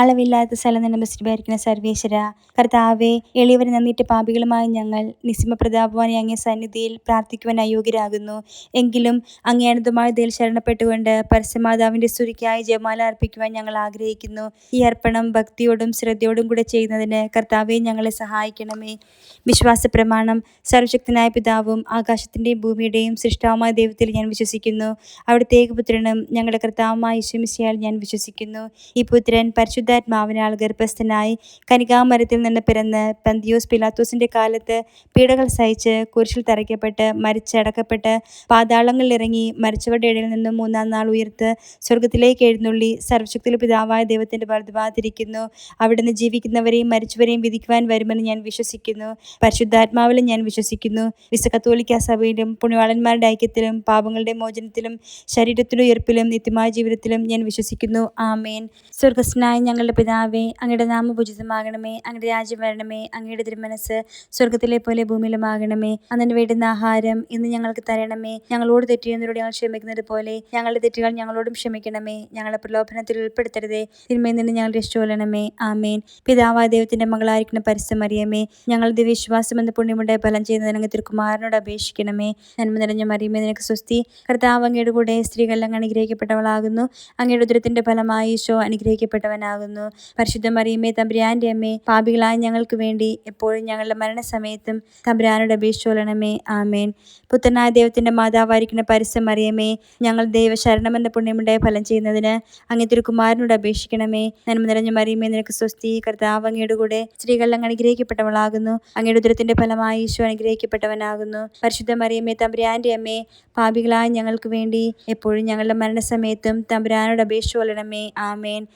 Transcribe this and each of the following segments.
അളവില്ലാത്ത സ്ഥലം ഭരിക്കുന്ന സർവേശ്വര കർത്താവെ എളിയവരെ നന്ദിയിട്ട് പാപികളുമായ ഞങ്ങൾ നിസിമ പ്രതാപവാനെ അങ്ങേ സന്നിധിയിൽ പ്രാർത്ഥിക്കുവാൻ അയോഗ്യരാകുന്നു. എങ്കിലും അങ്ങേ അനന്തമായ ദയിൽ ശരണപ്പെട്ടുകൊണ്ട് പരസ്യമാതാവിന്റെ സ്തുതിക്കായി ജയമാല അർപ്പിക്കുവാൻ ഞങ്ങൾ ആഗ്രഹിക്കുന്നു. ഈ അർപ്പണം ഭക്തിയോടും ശ്രദ്ധയോടും കൂടെ ചെയ്യുന്നതിന് കർത്താവെ ഞങ്ങളെ സഹായിക്കണമേ. വിശ്വാസ പ്രമാണം സർവശക്തനായ പിതാവും ആകാശത്തിന്റെയും ഭൂമിയുടെയും സൃഷ്ടാവുമായ ദൈവത്തിൽ ഞാൻ വിശ്വസിക്കുന്നു. അവിടുത്തെ ഏകപുത്രനും ഞങ്ങളുടെ കർത്താവുമായി യേശുമിശിയാൽ ഞാൻ വിശ്വസിക്കുന്നു. ഈ പുത്രൻ പരിശുദ്ധാത്മാവിനാൽ ഗർഭസ്ഥനായി കനികാമരത്തിൽ നിന്ന് പിറന്ന് പന്തിയോസ് പിലാത്തോസിന്റെ കാലത്ത് പീഡകൾ സഹിച്ച് കുരിശിൽ തറയ്ക്കപ്പെട്ട് മരിച്ചടക്കപ്പെട്ട് പാതാളങ്ങളിൽ ഇറങ്ങി മരിച്ചവരുടെ ഇടയിൽ നിന്നും മൂന്നാം നാൾ ഉയർത്ത് സ്വർഗത്തിലേക്ക് എഴുന്നള്ളി സർവശക്തിയിലെ പിതാവായ ദൈവത്തിന്റെ വർദ്ധവാതിരിക്കുന്നു അവിടുന്ന് ജീവിക്കുന്നവരെയും മരിച്ചവരെയും വിധിക്കുവാൻ വരുമെന്ന് ഞാൻ വിശ്വസിക്കുന്നു. പരിശുദ്ധാത്മാവിലും ഞാൻ വിശ്വസിക്കുന്നു. വിശ കത്തോലിക്ക സഭയിലും പുണ്യവാളന്മാരുടെ ഐക്യത്തിലും പാപങ്ങളുടെ മോചനത്തിലും ശരീരത്തിലും ഉയർപ്പിലും നിത്യമായ ജീവിതത്തിലും ഞാൻ വിശ്വസിക്കുന്നു. ആമേൻ. സ്വർഗസ്നായ ഞങ്ങളുടെ പിതാവേ അങ്ങയുടെ നാമം പൂജിതമാകണമേ അങ്ങയുടെ രാജ്യം വരണമേ അങ്ങയുടെ തിരുമനസ് സ്വർഗത്തിലെ പോലെ ഭൂമിയിലുമാകണമേ. അങ്ങനെ വേണ്ടുന്ന ആഹാരം ഇന്ന് ഞങ്ങൾക്ക് തരണമേ. ഞങ്ങളോട് തെറ്റിയുന്നവരോട് ഞങ്ങൾ ക്ഷമിക്കുന്നത് പോലെ ഞങ്ങളുടെ തെറ്റുകൾ ഞങ്ങളോടും ക്ഷമിക്കണമേ. ഞങ്ങളെ പ്രലോഭനത്തിൽ ഉൾപ്പെടുത്തരുതേ. തിന്മയിൽ നിന്ന് ഞങ്ങൾ രക്ഷകൊള്ളണമേ ആമേൻ. പിതാവായ ദൈവത്തിന്റെ മകളായിരിക്കുന്ന പരിസമറിയമേ ഞങ്ങൾ വിശ്വാസം എന്ന പുണ്യമുണ്ട് ഫലം ചെയ്യുന്ന അങ്ങ് തിരുക്കുമാരനോട് അപേക്ഷിക്കണമേ. നന്മ നിറഞ്ഞ മറിയമേ നിനക്ക് സ്വസ്തി. കർത്താവ് അങ്ങയുടെ കൂടെ സ്ത്രീകളെല്ലാം അനുഗ്രഹിക്കപ്പെട്ടവളാകുന്നു. അങ്ങയുടെ ഉദരത്തിന്റെ ഫലമായി ഈശോ അനുഗ്രഹിക്കപ്പെട്ടവനാകുന്നു പരിശുദ്ധ മറിയമ്മേ തമ്പുരാന്റെ അമ്മേ പാപികളായ ഞങ്ങൾക്ക് വേണ്ടി എപ്പോഴും ഞങ്ങളുടെ മരണസമയത്തും തമ്പുരാനോട് അപേക്ഷിച്ചോളണമേ. ആമേൻ. പുത്രനായ ദൈവത്തിന്റെ മാതാവായിരിക്കുന്ന പരിസം മറിയമേ ഞങ്ങൾ ദൈവശരണമെന്ന പുണ്യമുണ്ടായ ഫലം ചെയ്യുന്നതിന് അങ്ങനത്തെ കുമാരനോട് അപേക്ഷിക്കണമേ. നന്മ നിറഞ്ഞ മറിയമേ നിനക്ക് സ്വസ്തി കർത്താവ് അങ്ങയുടെ കൂടെ സ്ത്രീകൾ അങ്ങ് അനുഗ്രഹിക്കപ്പെട്ടവളാകുന്നു. അങ്ങയുടെ ഉദരത്തിന്റെ ഫലമായി ഈശോ അനുഗ്രഹിക്കപ്പെട്ടവനാകുന്നു. പരിശുദ്ധ മറിയമ്മേ തമ്പുരാന്റെ അമ്മേ പാപികളായ ഞങ്ങൾക്ക് വേണ്ടി എപ്പോഴും ഞങ്ങളുടെ മരണസമയത്തും തമ്പുരാനോട് അപേക്ഷിച്ചോളണമേ ആമേൻ.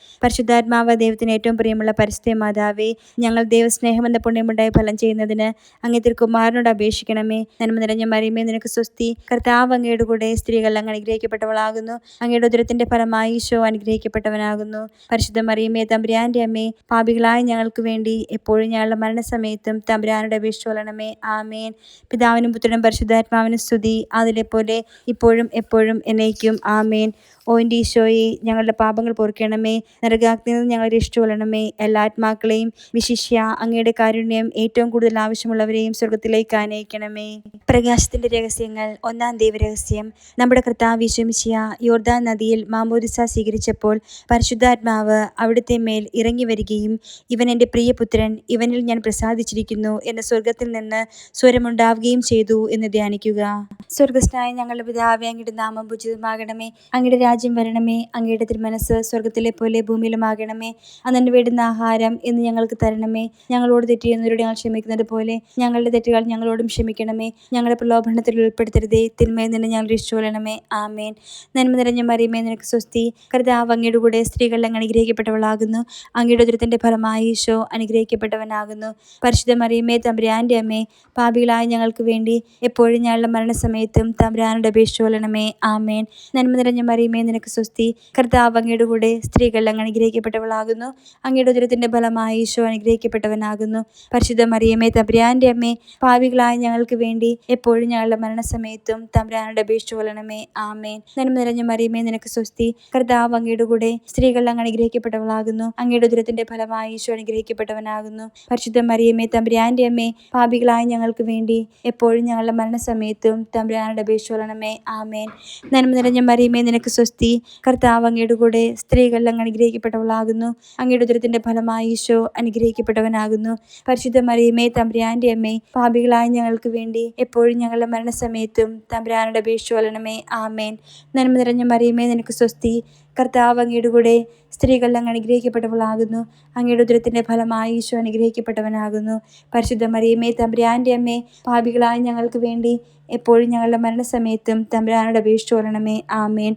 പരിശുദ്ധാത്മാവ ദൈവത്തിന് ഏറ്റവും പ്രിയമുള്ള പരിസ്ഥിതി മാതാവേ ഞങ്ങൾ ദൈവസ്നേഹം എന്ന പുണ്യമുണ്ടായി ഫലം ചെയ്യുന്നതിന് അങ്ങേ തിരുക്കുമാരനോട് അപേക്ഷിക്കണമേ. നന്മ നിറഞ്ഞ മറിയമേ നിനക്ക് സ്വസ്തി. കർത്താവ് അങ്ങയുടെ കൂടെ സ്ത്രീകൾ അങ്ങ് അനുഗ്രഹിക്കപ്പെട്ടവളാകുന്നു. അങ്ങയുടെ ഉദരത്തിന്റെ ഫലമായി ഈശോ അനുഗ്രഹിക്കപ്പെട്ടവനാകുന്നു. പരിശുദ്ധ മറിയമേ തമ്പുരാന്റെ അമ്മേ പാപികളായ ഞങ്ങൾക്ക് വേണ്ടി എപ്പോഴും ഞങ്ങളുടെ മരണസമയത്തും തമ്പുരാനോട് കൊള്ളണമേ. ആമേൻ. പിതാവിനും പുത്രനും പരിശുദ്ധാത്മാവിനും സ്തുതി. അതിലെ പോലെ ഇപ്പോഴും എപ്പോഴും എന്നേക്കും. ആമേൻ. ഓ എന്റെ ഈശോയെ ഞങ്ങളുടെ പാപങ്ങൾ പൊറുക്കണമേ. നരകാഗ്നിയിൽ നിന്ന് ഞങ്ങളെ രക്ഷിച്ചുകൊള്ളണമേ എല്ലാ ആത്മാക്കളെയും വിശിഷ്യ അങ്ങയുടെ കാരുണ്യം ഏറ്റവും കൂടുതൽ ആവശ്യമുള്ളവരെയും സ്വർഗത്തിലേക്ക് ആനയിക്കണമേ. പ്രകാശത്തിന്റെ രഹസ്യങ്ങൾ ഒന്നാം ദൈവരഹസ്യം നമ്മുടെ കർത്താവ് വിശ്വമിശിയ യോർദാൻ നദിയിൽ മാമോദിസ സ്വീകരിച്ചപ്പോൾ പരിശുദ്ധാത്മാവ് അവിടുത്തെ മേൽ ഇറങ്ങി വരികയും ഇവൻ എന്റെ പ്രിയപുത്രൻ ഇവനിൽ ഞാൻ പ്രസാദിച്ചിരിക്കുന്നു. എന്ന സ്വർഗത്തിൽ നിന്ന് സ്വരമുണ്ടാവുകയും ചെയ്തു എന്ന് ധ്യാനിക്കുക. സ്വർഗസ്നായ ഞങ്ങളുടെ പിതാവ് അങ്ങയുടെ നാമം ഭുജിതമാകണമേ അങ്ങയുടെ രാജ്യം വരണമേ അങ്ങയുടെ തിരുമനസ് സ്വർഗത്തിലെ പോലെ ഭൂമിയിലുമാകണമേ അന്നു വേണ്ടുന്ന ആഹാരം ഇന്ന് ഞങ്ങൾക്ക് തരണമേ. ഞങ്ങളോട് തെറ്റിയുന്നവരോട് ഞങ്ങൾ ക്ഷമിക്കുന്നത് പോലെ ഞങ്ങളുടെ തെറ്റുകൾ ഞങ്ങളോടും ക്ഷമിക്കണമേ. ഞങ്ങളുടെ പ്രലോഭനത്തിൽ ഉൾപ്പെടുത്തരുതേ തിന്മയിൽ നിന്ന് ഞങ്ങൾ രക്ഷിച്ചുകൊള്ളണമേ. ആമേൻ. നന്മ നിറഞ്ഞ മറിയമേ നിനക്ക് സ്വസ്തി. കർത്താവ് അങ്ങയുടെ കൂടെ സ്ത്രീകൾ അങ്ങ് അനുഗ്രഹിക്കപ്പെട്ടവളാകുന്നു. അങ്ങയുടെ ഉദരത്തിന്റെ ഫലമായി ഈശോ അനുഗ്രഹിക്കപ്പെട്ടവനാകുന്നു. പരിശുദ്ധ മറിയമേ തമ്പുരാന്റെ അമ്മേ പാപികളായ ഞങ്ങൾക്ക് വേണ്ടി എപ്പോഴും ഞങ്ങളുടെ മരണസമയത്തും തമ്പുരാനോട് അപേക്ഷിച്ചുകൊള്ളണമേ. ആമേൻ. നന്മ നിറഞ്ഞ മറിയമേ നിനക്ക് സ്വസ്തി. കർത്താവ് അങ്ങയുടെ കൂടെ സ്ത്രീകൾ അങ്ങ് അനുഗ്രഹിക്കപ്പെട്ടവളാകുന്നു. അങ്ങയുടെ ഉദരത്തിന്റെ ഫലമായി ഈശോ അനുഗ്രഹിക്കപ്പെട്ടവനാകുന്നു. പരിശുദ്ധ മറിയമ്മേ തമ്പുരാന്റെ അമ്മേ പാപികളായ ഞങ്ങൾക്ക് വേണ്ടി എപ്പോഴും ഞങ്ങളുടെ മരണസമയത്തും തമ്പുരാനോട് അപേക്ഷിച്ചുകൊള്ളണമേ ആമേൻ. നന്മ നിറഞ്ഞ മറിയമേ നിനക്ക് സ്വസ്തി. കർത്താവ് അങ്ങയുടെ കൂടെ സ്ത്രീകൾ അങ്ങ് അനുഗ്രഹിക്കപ്പെട്ടവളാകുന്നു. അങ്ങയുടെ ഉദരത്തിന്റെ ഫലമായി ഈശോ അനുഗ്രഹിക്കപ്പെട്ടവനാകുന്നു. പരിശുദ്ധ മറിയമ്മേ തമ്പുരാന്റെ അമ്മേ പാപികളായ ഞങ്ങൾക്ക് വേണ്ടി എപ്പോഴും ഞങ്ങളുടെ മരണസമയത്തും തമ്പുരാനോട് അപേക്ഷിച്ചുകൊള്ളണമേ ആമേൻ. നന്മ നിറഞ്ഞ മറിയമേ നിനക്ക് സ്വസ്തി. കർത്താവ് അങ്ങയുടെ കൂടെ സ്ത്രീകൾ അങ്ങ് അനുഗ്രഹിക്കപ്പെട്ടവളാകുന്നു. അങ്ങയുടെ ഉദരത്തിന്റെ ഫലമായി ഈശോ അനുഗ്രഹിക്കപ്പെട്ടവനാകുന്നു. പരിശുദ്ധ മറിയമ്മേ തമ്പുരാന്റെ അമ്മേ പാപികളായ ഞങ്ങൾക്ക് വേണ്ടി എപ്പോഴും ഞങ്ങളുടെ മരണസമയത്തും തമ്പുരാനുടെ അപേക്ഷ വലണമേ ആമേൻ. നന്മ നിറഞ്ഞ മറിയമ്മേ നിനക്ക് സ്വസ്തി. കർത്താവ് അങ്ങയുടെ കൂടെ സ്ത്രീകൾ അങ്ങ് അനുഗ്രഹിക്കപ്പെട്ടവളാകുന്നു. അങ്ങയുടെ ഉദരത്തിന്റെ ഫലമായി ഈശോ അനുഗ്രഹിക്കപ്പെട്ടവനാകുന്നു. പരിശുദ്ധ മറിയമ്മേ തമ്പുരാന്റെ അമ്മേ പാപികളായ ഞങ്ങൾക്ക് വേണ്ടി എപ്പോഴും ഞങ്ങളുടെ മരണസമയത്തും തമ്പുരാനോട് അപേക്ഷിച്ചുകൊള്ളണമേ ആമേൻ.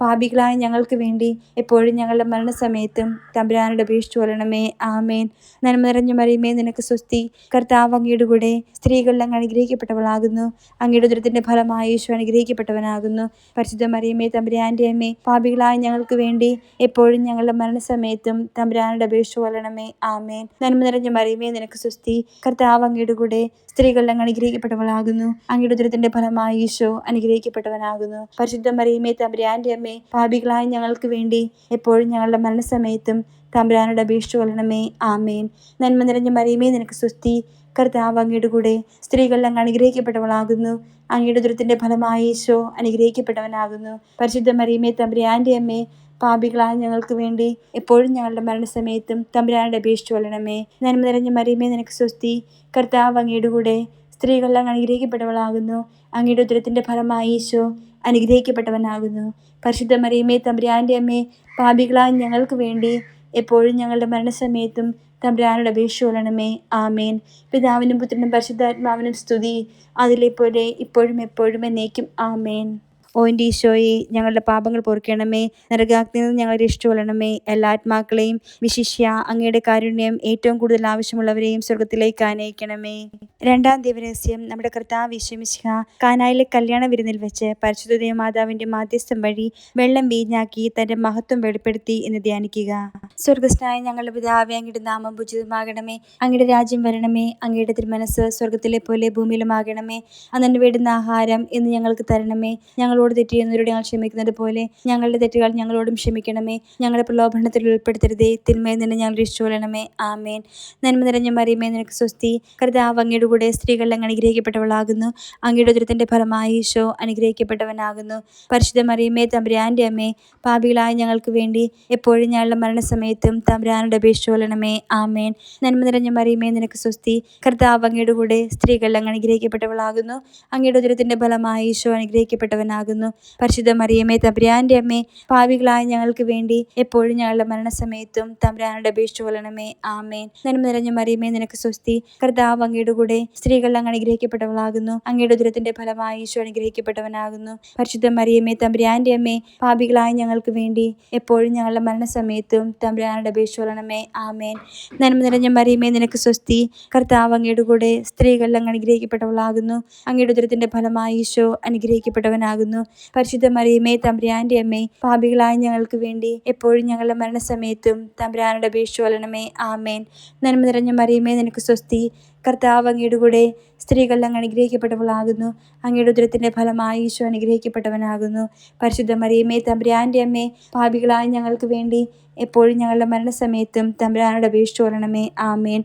പാപികളായ ഞങ്ങൾക്ക് വേണ്ടി എപ്പോഴും ഞങ്ങളുടെ മരണസമയത്തും തമ്പുരാനോട് അപേക്ഷിച്ചു കൊള്ളണമേ. ആമേൻ. നന്മ നിറഞ്ഞു മറിയുമേ. നിനക്ക് സ്വസ്തി. കർത്താവ് അങ്ങയുടെ കൂടെ സ്ത്രീകളിൽ അങ്ങ് അനുഗ്രഹിക്കപ്പെട്ടവളാകുന്നു. അങ്ങയുടെ ഉദരത്തിന്റെ ഫലമായി യേശു അനുഗ്രഹിക്കപ്പെട്ടവനാകുന്നു. പരിശുദ്ധ മറിയമേ തമ്പുരാന്റെ അമ്മേ പാപികളായ ഞങ്ങൾക്ക് വേണ്ടി എപ്പോഴും ഞങ്ങളുടെ മരണസമയത്തും തമ്പുരാനോട് അപേക്ഷിച്ചു കൊള്ളണമേ. ആമേൻ. നന്മ നിറഞ്ഞു മറിയുമേ. നിനക്ക് സ്വസ്തി. കർത്താവ് അങ്ങയുടെ കൂടെ സ്ത്രീകളിൽ അങ്ങ് അനുഗ്രഹിക്കപ്പെട്ടവളാകുന്നു. അങ്ങയുടെ ഉദരത്തിന്റെ ഫലമായി ഈശോ അനുഗ്രഹിക്കപ്പെട്ടവനാകുന്നു. പരിശുദ്ധ മറിയമേ തമ്പുരാന്റെ അമ്മേ പാപികളായ ഞങ്ങൾക്ക് വേണ്ടി എപ്പോഴും ഞങ്ങളുടെ മരണസമയത്തും തമ്പുരാനോട് അപേക്ഷ കൊള്ളണമേ. ആമേൻ. നന്മ നിറഞ്ഞ മറിയമേ നിനക്ക് സ്വസ്തി കർത്താവ് അങ്ങയുടെ കൂടെ സ്ത്രീകളിൽ അങ്ങ് അനുഗ്രഹിക്കപ്പെട്ടവളാകുന്നു. അങ്ങയുടെ ദുരത്തിന്റെ ഫലമായി ഈശോ അനുഗ്രഹിക്കപ്പെട്ടവനാകുന്നു. പരിശുദ്ധ മറിയമേ തമ്പുരാന്റെ അമ്മേ പാപികളായ ഞങ്ങൾക്ക് വേണ്ടി എപ്പോഴും ഞങ്ങളുടെ മരണസമയത്തും തമ്പുരാനോട് അപേക്ഷിച്ചു കൊള്ളണമേ. നന്മ നിറഞ്ഞ മറിയമേ നിനക്ക് സ്വസ്തി കർത്താവ് അങ്ങയുടെ കൂടെ സ്ത്രീകളിൽ അങ്ങ് അനുഗ്രഹിക്കപ്പെട്ടവളാകുന്നു. അങ്ങയുടെ ഉദരത്തിന്റെ ഫലമായി ഈശോ അനുഗ്രഹിക്കപ്പെട്ടവനാകുന്നു. പരിശുദ്ധ മറിയമ്മേ തമ്പുരാന്റെ അമ്മേ പാപികളായ ഞങ്ങൾക്ക് വേണ്ടി എപ്പോഴും ഞങ്ങളുടെ മരണസമയത്തും തമ്പുരാനോട് അപേക്ഷ ആമേൻ. പിതാവിനും പുത്രനും പരിശുദ്ധാത്മാവിനും സ്തുതി. അതിലെ പോലെ ഇപ്പോഴും എപ്പോഴും എന്നേക്കും ആമേൻ. ഓ എന്റെ ഈശോയെ ഞങ്ങളുടെ പാപങ്ങൾ പൊറുക്കണമേ. നരകാഗ്നിയിൽ നിന്ന് ഞങ്ങളെ രക്ഷിച്ചുകൊള്ളണമേ എല്ലാ ആത്മാക്കളെയും വിശിഷ്യ അങ്ങയുടെ കാരുണ്യം ഏറ്റവും കൂടുതൽ ആവശ്യമുള്ളവരെയും സ്വർഗത്തിലേക്ക് ആനയിക്കണമേ. രണ്ടാം ദിവരഹസ്യം നമ്മുടെ കർത്താവ് വിശ്വമിശിഹ കാനായിലെ കല്യാണ വിരുന്നിൽ വെച്ച് പരിശുദ്ധ മാതാവിന്റെ മാധ്യസ്ഥം വഴി വെള്ളം വീഞ്ഞാക്കി തന്റെ മഹത്വം വെളിപ്പെടുത്തി എന്ന് ധ്യാനിക്കുക. സ്വർഗസ്നായ ഞങ്ങളുടെ പിതാവെ അങ്ങയുടെ നാമം ഭുജിതമാകണമേ അങ്ങയുടെ രാജ്യം വരണമേ. അങ്ങയുടെ തിരുമനസ് സ്വർഗത്തിലെ പോലെ ഭൂമിയിലുമാകണമേ. അന്നെ വേണ്ടുന്ന ആഹാരം എന്ന് ഞങ്ങൾക്ക് തരണമേ. ഞങ്ങളോട് തെറ്റ് ചെയ്യുന്നവരോട് ഞങ്ങൾ ക്ഷമിക്കുന്നത് പോലെ ഞങ്ങളുടെ തെറ്റുകൾ ഞങ്ങളോടും ക്ഷമിക്കണമേ. ഞങ്ങളുടെ പ്രലോഭനത്തിൽ ഉൾപ്പെടുത്തരുതേ. തിന്മയിൽ നിന്ന് ഞങ്ങൾ രക്ഷിച്ചുകൊള്ളണമേ ആമേൻ. നന്മ നിറഞ്ഞ മറിയമേ നിനക്ക് സ്വസ്തി. കർത്താവ് അങ്ങയുടെ കൂടെ സ്ത്രീകളിൽ അങ്ങ് അനുഗ്രഹിക്കപ്പെട്ടവളാകുന്നു. അങ്ങയുടെ ഉദരത്തിന്റെ ഫലമായി ഈശോ അനുഗ്രഹിക്കപ്പെട്ടവനാകുന്നു. പരിശുദ്ധ മറിയമേ തമ്പുരാന്റെ അമ്മേ പാപികളായ ഞങ്ങൾക്ക് വേണ്ടി എപ്പോഴും ഞങ്ങളുടെ മരണസമയത്തും തമ്പുരാനോട് അപേക്ഷിച്ചുകൊള്ളണമേ ആമേൻ. നന്മ നിറഞ്ഞ മറിയമേ നിനക്ക് സ്വസ്തി. കർത്താവ് അങ്ങയുടെ കൂടെ സ്ത്രീകളിൽ അങ്ങ് അനുഗ്രഹിക്കപ്പെട്ടവളാകുന്നു. അങ്ങയുടെ ഉദരത്തിന്റെ ഫലമായി ഈശോ അനുഗ്രഹിക്കപ്പെട്ടവനാകുന്നു. പരിശുദ്ധ മറിയമേ തമ്പുരാന്റെ അമ്മേ പാപികളായ ഞങ്ങൾക്ക് വേണ്ടി എപ്പോഴും ഞങ്ങളുടെ മരണസമയത്തും തമ്പുരാനോട് അപേക്ഷിച്ചു കൊള്ളണമേ. ആമേൻ. നന്മ നിറഞ്ഞ മറിയമേ നിനക്ക് സ്വസ്തി. കർത്താവ് അങ്ങയുടെ കൂടെ സ്ത്രീകൾ അങ്ങ് അനുഗ്രഹിക്കപ്പെട്ടവളാകുന്നു. അങ്ങയുടെ ദുരത്തിന്റെ ഫലമായി ഈശോ അനുഗ്രഹിക്കപ്പെട്ടവനാകുന്നു. പരിശുദ്ധ മറിയമ്മേ തമ്പുരാന്റെ അമ്മേ പാപികളായ ഞങ്ങൾക്ക് വേണ്ടി എപ്പോഴും ഞങ്ങളുടെ മരണസമയത്തും തമ്പുരാനോട് അപേക്ഷിച്ചു കൊള്ളണമേ. ആമേൻ. നന്മ നിറഞ്ഞ മറിയമേ നിനക്ക് സ്വസ്തി. കർത്താവ് അങ്ങയുടെ കൂടെ സ്ത്രീകൾ അങ്ങ് അനുഗ്രഹിക്കപ്പെട്ടവളാകുന്നു. അങ്ങയുടെ ദുരത്തിന്റെ ഫലമായി ഈശോ അനുഗ്രഹിക്കപ്പെട്ടവനാകുന്നു. പരിശുദ്ധ മറിയമേ തമ്പുരാന്റെ അമ്മേ പാപികളായ ഞങ്ങൾക്ക് വേണ്ടി എപ്പോഴും ഞങ്ങളുടെ മരണസമയത്തും തമ്പുരാനോട് അപേക്ഷിച്ചു കൊള്ളണമേ. ആമേൻ. നന്മ നിറഞ്ഞ മറിയമേ നിനക്ക് സ്വസ്തി. കർത്താവ് അങ്ങയുടെ കൂടെ സ്ത്രീകൾ അങ്ങ് അനുഗ്രഹിക്കപ്പെട്ടവളാകുന്നു. അങ്ങയുടെ ഉദരത്തിന്റെ ഫലമായി ഈശോ അനുഗ്രഹിക്കപ്പെട്ടവനാകുന്നു. പരിശുദ്ധ മറിയമ്മേ തമ്പുരാന്റെ അമ്മേ പാപികളായ ഞങ്ങൾക്ക് വേണ്ടി എപ്പോഴും ഞങ്ങളുടെ മരണസമയത്തും തമ്പുരാനോട് അപേക്ഷിച്ചു കൊള്ളണമേ. ആമേൻ.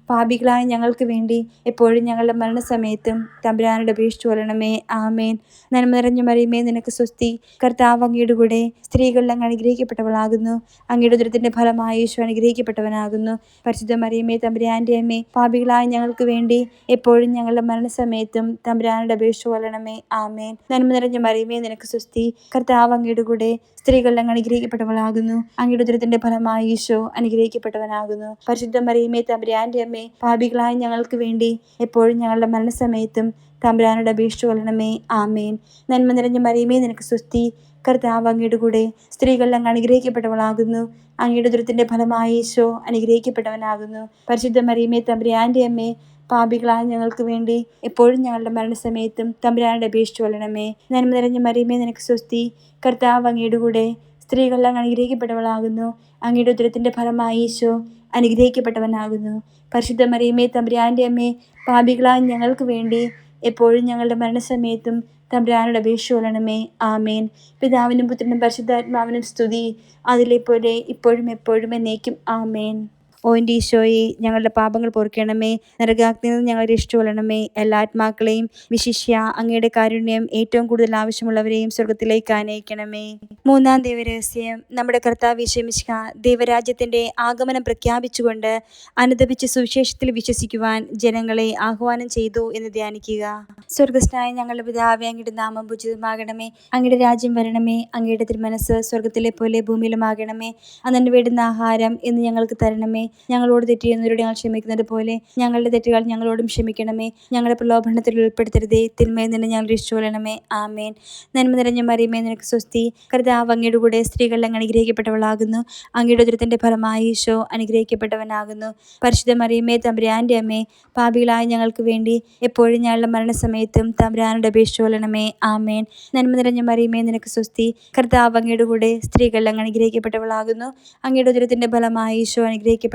പാപികളായ ഞങ്ങൾക്ക് വേണ്ടി എപ്പോഴും ഞങ്ങളുടെ മരണസമയത്തും തമ്പുരാനോട് അപേക്ഷിച്ചു കൊള്ളണമേ. ആമേൻ. നന്മ നിറഞ്ഞു മറിയുമേ നിനക്ക് സ്വസ്തി. കർത്താവ് അങ്ങയുടെ കൂടെ സ്ത്രീകളിൽ അങ്ങ് അനുഗ്രഹിക്കപ്പെട്ടവളാകുന്നു. അങ്ങയുടെ ഉദരത്തിന്റെ ഫലമായി യേശു അനുഗ്രഹിക്കപ്പെട്ടവനാകുന്നു. പരിശുദ്ധ മറിയമേ തമ്പുരാന്റെ അമ്മേ പാപികളായ ഞങ്ങൾക്ക് വേണ്ടി എപ്പോഴും ഞങ്ങളുടെ മരണസമയത്തും തമ്പുരാനോട് അപേക്ഷിച്ചു കൊള്ളണമേ. ആമേൻ. നന്മ നിറഞ്ഞ മറിയമേ നിനക്ക് സ്വസ്തി. കർത്താവ് അങ്ങയുടെ കൂടെ സ്ത്രീകളിൽ അങ്ങ് അനുഗ്രഹിക്കപ്പെട്ടവളാകുന്നു. അങ്ങയുടെ ഉദരത്തിന്റെ ഫലമായി ഈശോ അനുഗ്രഹിക്കപ്പെട്ടവനാകുന്നു. പരിശുദ്ധ മറിയമേ തമ്പുരാന്റെ അമ്മേ പാപികളായ ഞങ്ങൾക്ക് വേണ്ടി എപ്പോഴും ഞങ്ങളുടെ മരണസമയത്തും തമ്പുരാനോട് അപേക്ഷിച്ചു കൊള്ളണമേ. ആമേൻ. നന്മ നിറഞ്ഞ മറിയമേ നിനക്ക് സ്വസ്തി. കർത്താവ് അങ്ങയുടെ കൂടെ സ്ത്രീകൾ അങ്ങ് അനുഗ്രഹിക്കപ്പെട്ടവളാകുന്നു. അങ്ങയുടെ ദുരത്തിന്റെ ഫലമായി ഈശോ അനുഗ്രഹിക്കപ്പെട്ടവനാകുന്നു. പരിശുദ്ധ മറിയമേ തമ്പുരാന്റെ അമ്മേ പാപികളായ ഞങ്ങൾക്ക് വേണ്ടി എപ്പോഴും ഞങ്ങളുടെ മരണസമയത്തും തമ്പുരാനോട് അപേക്ഷിച്ചു കൊള്ളണമേ. നന്മ നിറഞ്ഞ മറിയമേ നിനക്ക് സ്വസ്തി. കർത്താവ് അങ്ങയുടെ കൂടെ സ്ത്രീകൾ അങ്ങ് അനുഗ്രഹിക്കപ്പെട്ടവളാകുന്നു. അങ്ങയുടെ ഉദരത്തിന്റെ ഫലമായി ഈശോ അനുഗ്രഹിക്കപ്പെട്ടവനാകുന്നു. പരിശുദ്ധ മറിയമ്മേ തമ്പുരാന്റെ അമ്മേ പാപികളായ ഞങ്ങൾക്ക് വേണ്ടി എപ്പോഴും ഞങ്ങളുടെ മരണസമയത്തും തമ്പുരാനോട് അപേക്ഷ കൊള്ളണമേ. ആമേൻ. പിതാവിനും പുത്രനും പരിശുദ്ധാത്മാവിനും സ്തുതി. അതിലെ പോലെ ഇപ്പോഴും എപ്പോഴും എന്നേക്കും. ആമേൻ. ഓ എന്റെ ഈശോയെ ഞങ്ങളുടെ പാപങ്ങൾ പൊറുക്കണമേ. നരകാഗ്നിയിൽ നിന്ന് ഞങ്ങളെ രക്ഷിച്ചുകൊള്ളണമേ. എല്ലാ ആത്മാക്കളെയും വിശിഷ്യ അങ്ങയുടെ കാരുണ്യം ഏറ്റവും കൂടുതൽ ആവശ്യമുള്ളവരെയും സ്വർഗത്തിലേക്ക് ആനയിക്കണമേ. മൂന്നാം ദൈവരഹസ്യം. നമ്മുടെ കർത്താവ് വിശമിഷ്ക ദൈവരാജ്യത്തിന്റെ ആഗമനം പ്രഖ്യാപിച്ചുകൊണ്ട് അനുദപിച്ച് സുവിശേഷത്തിൽ വിശ്വസിക്കുവാൻ ജനങ്ങളെ ആഹ്വാനം ചെയ്തു എന്ന് ധ്യാനിക്കുക. സ്വർഗസ്നായ ഞങ്ങളുടെ പിതാവേ അങ്ങയുടെ നാമം ഭുജിതമാകണമേ അങ്ങയുടെ രാജ്യം വരണമേ. അങ്ങയുടെ തിരുമനസ് സ്വർഗത്തിലെ പോലെ ഭൂമിയിലുമാകണമേ. അന്നെ വേണ്ടുന്ന ആഹാരം എന്ന് ഞങ്ങൾക്ക് തരണമേ. ഞങ്ങളോട് തെറ്റ് ചെയ്യുന്നവരോട് ഞങ്ങൾ ക്ഷമിക്കുന്നത് പോലെ ഞങ്ങളുടെ തെറ്റുകൾ ഞങ്ങളോടും ക്ഷമിക്കണമേ. ഞങ്ങളുടെ പ്രലോഭനത്തിൽ ഉൾപ്പെടുത്തരുതേ. തിന്മയിൽ നിന്ന് ഞങ്ങൾ രക്ഷിച്ചുകൊള്ളണമേ. ആമേൻ. നന്മ നിറഞ്ഞ മറിയമേ നിനക്ക് സ്വസ്തി. കർത്താവ് അങ്ങയുടെ കൂടെ സ്ത്രീകൾ അങ്ങ് അനുഗ്രഹിക്കപ്പെട്ടവളാകുന്നു. അങ്ങയുടെ ഉദരത്തിന്റെ ഫലമായി ഈശോ അനുഗ്രഹിക്കപ്പെട്ടവനാകുന്നു. പരിശുദ്ധ മറിയമേ തമ്പുരാന്റെ അമ്മേ പാപികളായ ഞങ്ങൾക്ക് വേണ്ടി എപ്പോഴും ഞങ്ങളുടെ മരണസമയത്തും തമ്പുരാനോട് അപേക്ഷിച്ചോളണമേ ആമേൻ. നന്മ നിറഞ്ഞ മറിയമേ നിനക്ക് സ്വസ്തി. കർത്താവ് അങ്ങയുടെ കൂടെ സ്ത്രീകൾ അങ്ങ് അനുഗ്രഹിക്കപ്പെട്ടവളാകുന്നു. അങ്ങയുടെ ഉദരത്തിന്റെ ഫലമായി ഈശോ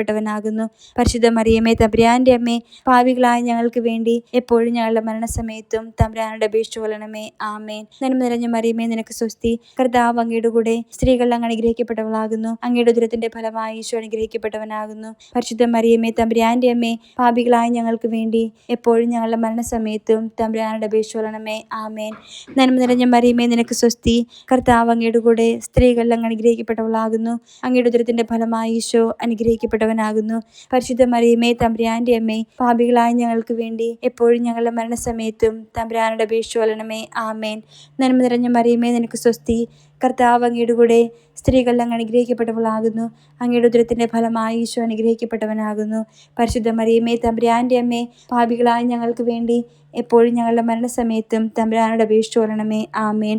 അനുഗ്രഹിക്കപ്പെട്ടവനാകുന്നു പരിശുദ്ധ മറിയമ്മേ തമ്പുരാന്റെ അമ്മേ പാപികളായ ഞങ്ങൾക്ക് വേണ്ടി എപ്പോഴും ഞങ്ങളുടെ മരണസമയത്തും തമ്പുരാനോട് കൊള്ളണമേ. ആമേൻ. നന്മ നിറഞ്ഞ മറിയമേ നിനക്ക് സ്വസ്തി. കർത്താവ് അങ്ങയുടെ കൂടെ സ്ത്രീകൾ അങ്ങ് അനുഗ്രഹിക്കപ്പെട്ടവളാകുന്നു. അങ്ങയുടെ ദുരത്തിന്റെ ഫലമായി ഈശോ അനുഗ്രഹിക്കപ്പെട്ടവനാകുന്നു. പരിശുദ്ധ മറിയമ്മേ തമ്പുരാന്റെ അമ്മേ പാപികളായ ഞങ്ങൾക്ക് വേണ്ടി എപ്പോഴും ഞങ്ങളുടെ മരണസമയത്തും തമ്പുരാനോട് കൊള്ളണമേ. ആമേൻ. നന്മ നിറഞ്ഞ മറിയമേ നിനക്ക് സ്വസ്തി. കർത്താവ് അങ്ങയുടെ കൂടെ സ്ത്രീകൾ അങ്ങ് അനുഗ്രഹിക്കപ്പെട്ടവളാകുന്നു. അങ്ങയുടെ ദുരത്തിന്റെ ഫലമായി ഈശോ അനുഗ്രഹിക്കപ്പെട്ടവനാകുന്നു പരിശുദ്ധ മറിയമേ തമ്പുരാന്റെ അമ്മേ പാപികളായ ഞങ്ങൾക്ക് വേണ്ടി എപ്പോഴും ഞങ്ങളുടെ മരണസമയത്തും തമ്പുരാനോട് അപേക്ഷിച്ചോളണമേ ആമേൻ. നന്മ നിറഞ്ഞ മറിയമേ നിനക്ക് സ്വസ്തി. കർത്താവ് അങ്ങയുടെ കൂടെ സ്ത്രീകൾ അങ്ങ് അനുഗ്രഹിക്കപ്പെട്ടവളാകുന്നു. അങ്ങയുടെ ഉദരത്തിന്റെ ഫലമായി ഈശോ അനുഗ്രഹിക്കപ്പെട്ടവനാകുന്നു. പരിശുദ്ധ മറിയമ്മേ തമ്പുരാന്റെ അമ്മേ പാപികളായ ഞങ്ങൾക്ക് വേണ്ടി എപ്പോഴും ഞങ്ങളുടെ മരണസമയത്തും തമ്പുരാനോട് അപേക്ഷിച്ചോളണമേ ആമേൻ.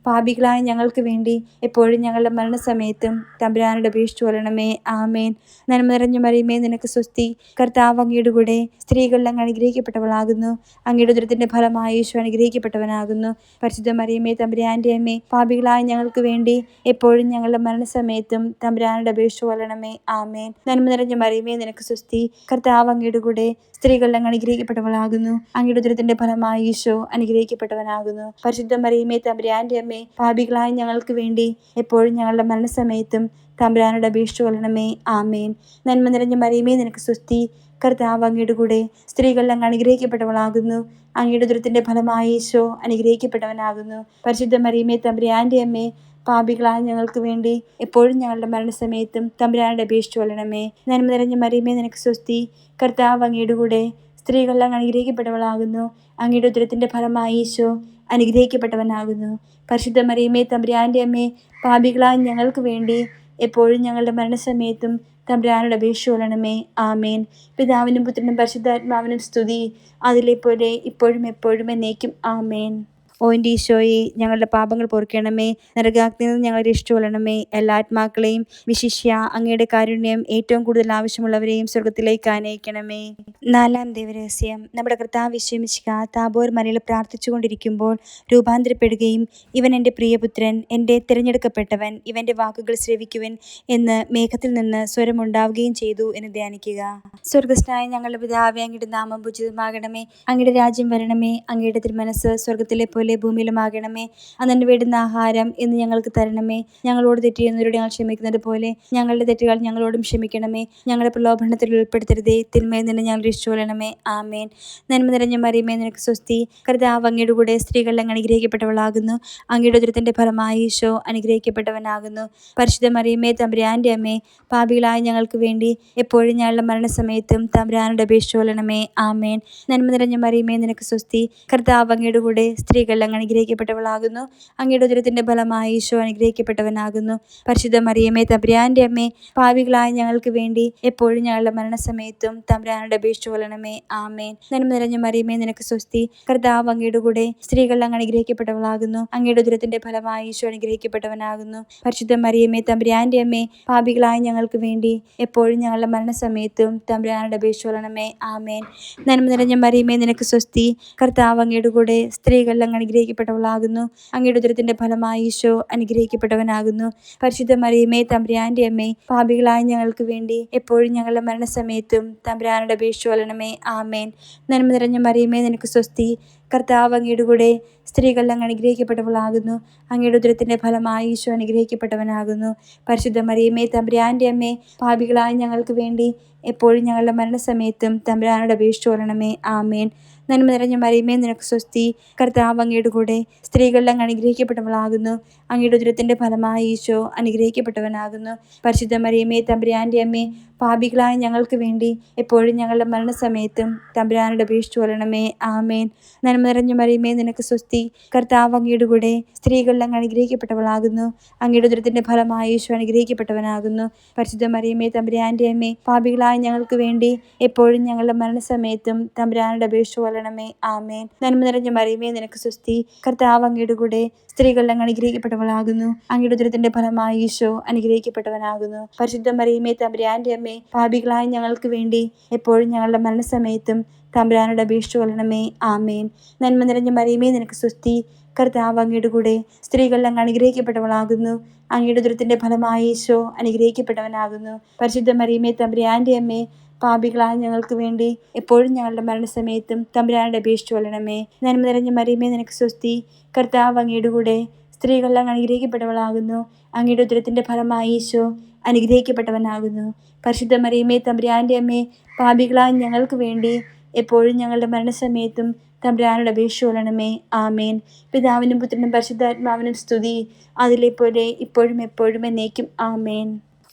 പാപികളായ ഞങ്ങൾക്ക് വേണ്ടി എപ്പോഴും ഞങ്ങളുടെ മരണസമയത്തും തമ്പുരാനോട് അപേക്ഷിച്ചു കൊള്ളണമേ. ആമേൻ. നന്മ നിറഞ്ഞു മറിയുമേ. നിനക്ക് സ്വസ്തി. കർത്താവ് അങ്ങയുടെ കൂടെ സ്ത്രീകളിൽ അങ്ങ് അനുഗ്രഹിക്കപ്പെട്ടവളാകുന്നു. അങ്ങയുടെ ഉദരത്തിന്റെ ഫലമായി ഈശോ അനുഗ്രഹിക്കപ്പെട്ടവനാകുന്നു. പരിശുദ്ധ മറിയമേ തമ്പുരാന്റെ അമ്മേ പാപികളായ ഞങ്ങൾക്ക് വേണ്ടി എപ്പോഴും ഞങ്ങളുടെ മരണസമയത്തും തമ്പുരാനോട് അപേക്ഷിച്ചു കൊള്ളണമേ. ആമേൻ. നന്മ നിറഞ്ഞു മറിയുമേ. നിനക്ക് സ്വസ്തി. കർത്താവ് അങ്ങയുടെ കൂടെ സ്ത്രീകളിൽ അങ്ങ് അനുഗ്രഹിക്കപ്പെട്ടവളാകുന്നു. അങ്ങയുടെ ഉദരത്തിന്റെ ഫലമായി ഈശോ അനുഗ്രഹിക്കപ്പെട്ടവനാകുന്നു. പരിശുദ്ധ മറിയമേ തമ്പുരാന്റെ അമ്മേ പാപികളായ ഞങ്ങൾക്ക് വേണ്ടി എപ്പോഴും ഞങ്ങളുടെ മരണസമയത്തും തമ്പുരാനോട് അപേക്ഷിച്ചു കൊള്ളണമേ. ആമേൻ. നന്മ നിറഞ്ഞ മറിയമേ നിനക്ക് സ്വസ്തി കർത്താവ് അങ്ങയുടെ കൂടെ സ്ത്രീകളിൽ അങ്ങ് അനുഗ്രഹിക്കപ്പെട്ടവളാകുന്നു. അങ്ങയുടെ ദുരത്തിന്റെ ഫലമായി ഈശോ അനുഗ്രഹിക്കപ്പെട്ടവനാകുന്നു. പരിശുദ്ധ മറിയമേ തമ്പുരാന്റെ അമ്മേ പാപികളായ ഞങ്ങൾക്ക് വേണ്ടി എപ്പോഴും ഞങ്ങളുടെ മരണസമയത്തും തമ്പുരാനോട് അപേക്ഷിച്ചു കൊള്ളണമേ. നന്മ നിറഞ്ഞ മറിയമേ നിനക്ക് സ്വസ്തി കർത്താവ് അങ്ങയുടെ കൂടെ സ്ത്രീകളിൽ അങ്ങ് അനുഗ്രഹിക്കപ്പെട്ടവളാകുന്നു. അങ്ങയുടെ ഉദരത്തിന്റെ ഫലമായി ഈശോ അനുഗ്രഹിക്കപ്പെട്ടവനാകുന്നു. പരിശുദ്ധ മറിയമ്മേ തമ്പുരാന്റെ അമ്മേ പാപികളായ ഞങ്ങൾക്ക് വേണ്ടി എപ്പോഴും ഞങ്ങളുടെ മരണസമയത്തും തമ്പുരാനോട് കൊള്ളണമേ. ആമേൻ. പിതാവിനും പുത്രനും പരിശുദ്ധാത്മാവിനും സ്തുതി. അതിലെ പോലെ ഇപ്പോഴും എപ്പോഴും എന്നേക്കും ആമേൻ. ഓ എന്റെ ഈശോയെ ഞങ്ങളുടെ പാപങ്ങൾ പൊറുക്കണമേ. നരകാഗ്നിയിൽ നിന്ന് ഞങ്ങളെ രക്ഷിച്ചുകൊള്ളണമേ എല്ലാ ആത്മാക്കളെയും വിശിഷ്യ അങ്ങയുടെ കാരുണ്യം ഏറ്റവും കൂടുതൽ ആവശ്യമുള്ളവരെയും സ്വർഗത്തിലേക്ക് ആനയിക്കണമേ. നാലാം ദേവരഹസ്യം നമ്മുടെ കർത്താവ് വിശ്വമിച്ചിക താബോർ മലയിൽ പ്രാർത്ഥിച്ചുകൊണ്ടിരിക്കുമ്പോൾ രൂപാന്തരപ്പെടുകയും ഇവൻ എന്റെ പ്രിയപുത്രൻ എന്റെ തിരഞ്ഞെടുക്കപ്പെട്ടവൻ ഇവന്റെ വാക്കുകൾ ശ്രവിക്കുവൻ എന്ന് മേഘത്തിൽ നിന്ന് സ്വരമുണ്ടാവുകയും ചെയ്തു എന്ന് ധ്യാനിക്കുക. സ്വർഗസ്നായ ഞങ്ങളുടെ പിതാവേ അങ്ങയുടെ നാമം ഉചിതമാകണമേ അങ്ങയുടെ രാജ്യം വരണമേ. അങ്ങയുടെ തിരുമനസ് സ്വർഗത്തിലെ പോലെ ഭൂമിയിലുമാകണമേ. അന്നെ വേണ്ടുന്ന ആഹാരം എന്ന് ഞങ്ങൾക്ക് തരണമേ. ഞങ്ങളോട് തെറ്റ് ചെയ്യുന്നവരോട് ഞങ്ങൾ ക്ഷമിക്കുന്നത് പോലെ ഞങ്ങളുടെ തെറ്റുകൾ ഞങ്ങളോടും ക്ഷമിക്കണമേ. ഞങ്ങളുടെ പ്രലോഭനത്തിൽ ഉൾപ്പെടുത്തരുതേ. തിന്മയിൽ നിന്ന് ഞങ്ങൾ രക്ഷിച്ചുകൊള്ളണമേ ആമേൻ. നന്മ നിറഞ്ഞ മറിയമേ നിനക്ക് സ്വസ്തി. കർത്താവ് അങ്ങയുടെ കൂടെ സ്ത്രീകളിൽ അങ്ങ് അനുഗ്രഹിക്കപ്പെട്ടവളാകുന്നു. അങ്ങയുടെ ഉദരത്തിന്റെ ഫലമായി ഈശോ അനുഗ്രഹിക്കപ്പെട്ടവനാകുന്നു. പരിശുദ്ധ മറിയമേ തമ്പുരാന്റെ അമ്മേ പാപികളായ ഞങ്ങൾക്ക് വേണ്ടി എപ്പോഴും ഞങ്ങളുടെ മരണസമയത്തും തമ്പുരാനോട് അപേക്ഷിച്ചുകൊള്ളണമേ ആമേൻ. നന്മ നിറഞ്ഞ മറിയമേ നിനക്ക് സ്വസ്തി. കർത്താവ് അങ്ങയുടെ കൂടെ സ്ത്രീകൾ അങ്ങ് അനുഗ്രഹിക്കപ്പെട്ടവളാകുന്നു. അങ്ങയുടെ ഉദരത്തിന്റെ ഫലമായി ഈശോ അനുഗ്രഹിക്കപ്പെട്ടവനാകുന്നു. പരിശുദ്ധ മറിയമേ തമ്പുരാന്റെ അമ്മേ പാപികളായ ഞങ്ങൾക്ക് വേണ്ടി എപ്പോഴും ഞങ്ങളുടെ മരണസമയത്തും തമ്പുരാനോട് അപേക്ഷിച്ചു കൊള്ളണമേ. ആമേൻ. നന്മ നിറഞ്ഞ മറിയമേ നിനക്ക് സ്വസ്തി. കർത്താവ് അങ്ങയുടെ കൂടെ സ്ത്രീകൾ അങ്ങ് അനുഗ്രഹിക്കപ്പെട്ടവളാകുന്നു. അങ്ങയുടെ ഉദരത്തിന്റെ ഫലമായി ഈശോ അനുഗ്രഹിക്കപ്പെട്ടവനാകുന്നു. പരിശുദ്ധ മറിയമേ തമ്പുരാന്റെ അമ്മേ പാപികളായ ഞങ്ങൾക്ക് വേണ്ടി എപ്പോഴും ഞങ്ങളുടെ മരണസമയത്തും തമ്പുരാനോട് അപേക്ഷിച്ചു കൊള്ളണമേ. ആമേൻ. നന്മ നിറഞ്ഞ മറിയമേ നിനക്ക് സ്വസ്തി. കർത്താവ് അങ്ങയുടെ കൂടെ സ്ത്രീകൾ അങ്ങ് അനുഗ്രഹിക്കപ്പെട്ടവളാകുന്നു. അങ്ങയുടെ ഉദരത്തിന്റെ ഫലമായി ഈശോ അനുഗ്രഹിക്കപ്പെട്ടവനാകുന്നു. പരിശുദ്ധ മറിയമേ തമ്പുരാന്റെ അമ്മേ പാപികളായ ഞങ്ങൾക്ക് വേണ്ടി എപ്പോഴും ഞങ്ങളുടെ മരണസമയത്തും തമ്പുരാനോട് അപേക്ഷ വലണമേ ആമേൻ. നന്മ നിറഞ്ഞ മറിയമേ നിനക്ക് സ്വസ്തി. കർത്താവ് അങ്ങയുടെ കൂടെ സ്ത്രീകളിൽ അങ്ങ് അനുഗ്രഹിക്കപ്പെട്ടവളാകുന്നു. അങ്ങയുടെ ഉദരത്തിന്റെ ഫലമായി ഈശോ അനുഗ്രഹിക്കപ്പെട്ടവനാകുന്നു. പരിശുദ്ധ മറിയമേ തമ്പുരാന്റെ അമ്മേ പാപികളായ ഞങ്ങൾക്ക് വേണ്ടി എപ്പോഴും ഞങ്ങളുടെ മരണസമയത്തും തമ്പുരാനോട് അപേക്ഷിച്ചു കൊള്ളണമേ ആമേൻ. നന്മ നിറഞ്ഞ മറിയമേ നിനക്ക് സ്വസ്തി. കർത്താവ് അങ്ങയുടെ കൂടെ സ്ത്രീകൾ അങ്ങ് അനുഗ്രഹിക്കപ്പെട്ടവളാകുന്നു. അങ്ങയുടെ ഉദരത്തിന്റെ ഫലമായി ഈശോ അനുഗ്രഹിക്കപ്പെട്ടവനാകുന്നു. പരിശുദ്ധ മറിയമേ തമ്പുരാന്റെ അമ്മേ പാപികളായ ഞങ്ങൾക്ക് വേണ്ടി എപ്പോഴും ഞങ്ങളുടെ മരണസമയത്തും തമ്പുരാനോട് അപേക്ഷിച്ചു കൊള്ളണമേ. ആമേൻ. നന്മ നിറഞ്ഞ മറിയുമേ നിനക്ക് സ്വസ്തി. കർത്താവ് അങ്ങയുടെ കൂടെ സ്ത്രീകളിൽ അങ്ങ് അനുഗ്രഹിക്കപ്പെട്ടവളാകുന്നു. അങ്ങയുടെ ദുരത്തിന്റെ ഫലമായി യേശു അനുഗ്രഹിക്കപ്പെട്ടവനാകുന്നു. പരിശുദ്ധ മറിയമേ തമ്പുരാന്റെ അമ്മേ പാപികളായ ഞങ്ങൾക്ക് വേണ്ടി എപ്പോഴും ഞങ്ങളുടെ മരണസമയത്തും തമ്പുരാനോട് അപേക്ഷിച്ചു കൊള്ളണമേ. ആമേൻ. നന്മ നിറഞ്ഞ മറിയുമേ നിനക്ക് സ്വസ്തി. കർത്താവ് അങ്ങയുടെ കൂടെ സ്ത്രീകളിൽ അങ്ങ് അനുഗ്രഹിക്കപ്പെട്ടവളാകുന്നു. അങ്ങയുടെ ദുരത്തിന്റെ ഫലമായി യേശു അനുഗ്രഹിക്കപ്പെട്ടവനാകുന്നു. പരിശുദ്ധ മറിയമേ തമ്പുരാന്റെ അമ്മേ പാപികളായ ഞങ്ങൾക്ക് വേണ്ടി എപ്പോഴും ഞങ്ങളുടെ മരണസമയത്തും തമ്പുരാനോട് അപേക്ഷിച്ചു കൊള്ളണമേ. ആമേൻ. നന്മ നിറഞ്ഞ മറിയമേ നിനക്ക് സ്വസ്തി കർത്താവ് അങ്ങയുടെ കൂടെ സ്ത്രീകളിൽ അങ്ങ് അനുഗ്രഹിക്കപ്പെട്ടവളാകുന്നു. അങ്ങയുടെ ദുരത്തിന്റെ ഫലമായി ഈശോ അനുഗ്രഹിക്കപ്പെട്ടവനാകുന്നു. പരിശുദ്ധ മറിയമേ തമ്പുരാന്റെ അമ്മേ പാപികളായ ഞങ്ങൾക്ക് വേണ്ടി എപ്പോഴും ഞങ്ങളുടെ മരണസമയത്തും തമ്പുരാനോട് അപേക്ഷിച്ചു കൊള്ളണമേ. നന്മ നിറഞ്ഞ മറിയമേ നിനക്ക് സ്വസ്തി കർത്താവ് അങ്ങയുടെ കൂടെ സ്ത്രീകളിൽ അങ്ങ് അനുഗ്രഹിക്കപ്പെട്ടവളാകുന്നു. അങ്ങയുടെ ഉദരത്തിന്റെ ഫലമായി ഈശോ അനുഗ്രഹിക്കപ്പെട്ടവനാകുന്നു. പരിശുദ്ധ മറിയമ്മേ തമ്പുരാന്റെ അമ്മേ പാപികളായ ഞങ്ങൾക്ക് വേണ്ടി എപ്പോഴും ഞങ്ങളുടെ മരണസമയത്തും തമ്പുരാനോട് അപേക്ഷ കൊള്ളണമേ. ആമേൻ. പിതാവിനും പുത്രനും പരിശുദ്ധാത്മാവിനും സ്തുതി. അതിലെ പോലെ ഇപ്പോഴും എപ്പോഴും എന്നേക്കും. ആമേൻ.